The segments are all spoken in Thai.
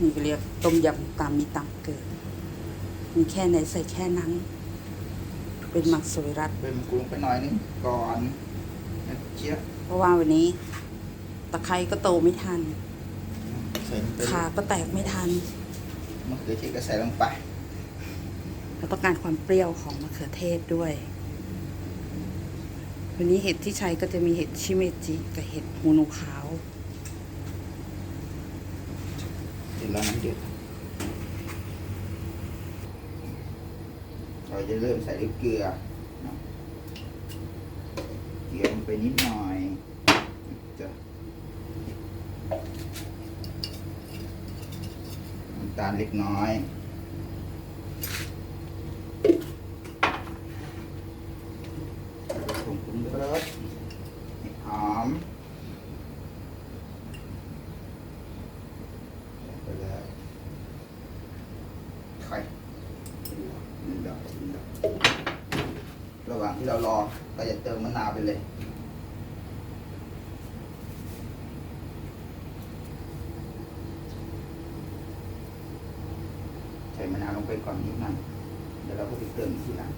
นี่ก็เรียกต้มยำตามมีตามเกิด มีแค่ไหนใส่แค่นั้น เป็นมักสวิรัตเป็นกรุงไปหน่อยนึงก่อนนะเจี๊ยบเพราะว่าวันนี้ ตะไคร้ก็โตไม่ทัน ใส่ลงไปขาก็แตกไม่ทัน มะเขือเทศก็ใส่ลงไปเราต้องการความเปรี้ยวของมะเขือเทศด้วย วันนี้เห็ดที่ใช้ก็จะมีเห็ดชิเมจิกับเห็ดฮูนูขาว เดี๋ยวเราน้ำเดือดเราจะเริ่มใส่เกลือเกลือลงไปนิดหน่อยจะน้ำตาลเล็กน้อยผงปรุงรสให้หอม ไปแล้วไข่หนึ่งดอกหนึ่งดอกระหว่าง ที่เรารอเราจะเติมมะนาวไปเลย ใส่มะนาวลงไปก่อนนิดหน่อยเดี๋ยวเราก็ไปเติมทีหลัง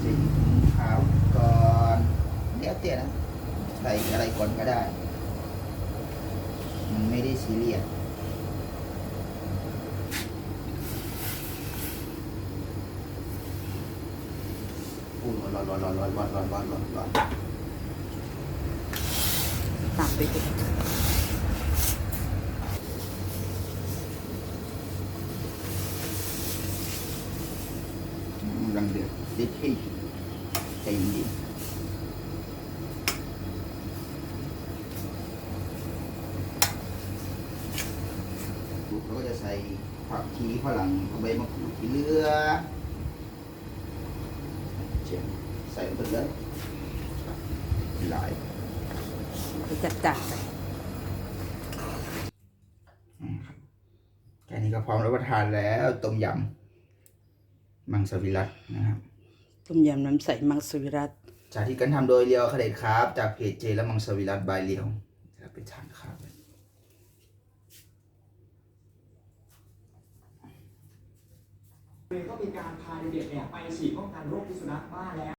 ใส่ถุงขาวก่อนแล้วแต่นะใส่ อะไรก่อนก็ได้ มันไม่ได้ซีเรียสอู้ร้อนร้อนร้อนร้อนร้อนร้อนร้อนร้อนร้อนตามไปด้วยกำลังเดือดเด็ดที่ใจเย็นเขาก็จะ ใส่ผักชีฝรั่งใบมะกรูดที่เหลือเจียมใส่ลงไปเลยหลายไปจัดจัดไปแค่นี้ก็พร้อมรับประทานแล้วต้มยำมังสวิรัตนะครับต้มยำน้ำใสมังสวิรัตจากที่กันทำโดยเรียวคาเดตครับ จากเพจเจและมังสวิรัตบายเรียวจะไปทานข้าว ก็มีการพาเด็กเนี่ยไปฉีดป้องกันโรคพิษสุนัขบ้าแล้ว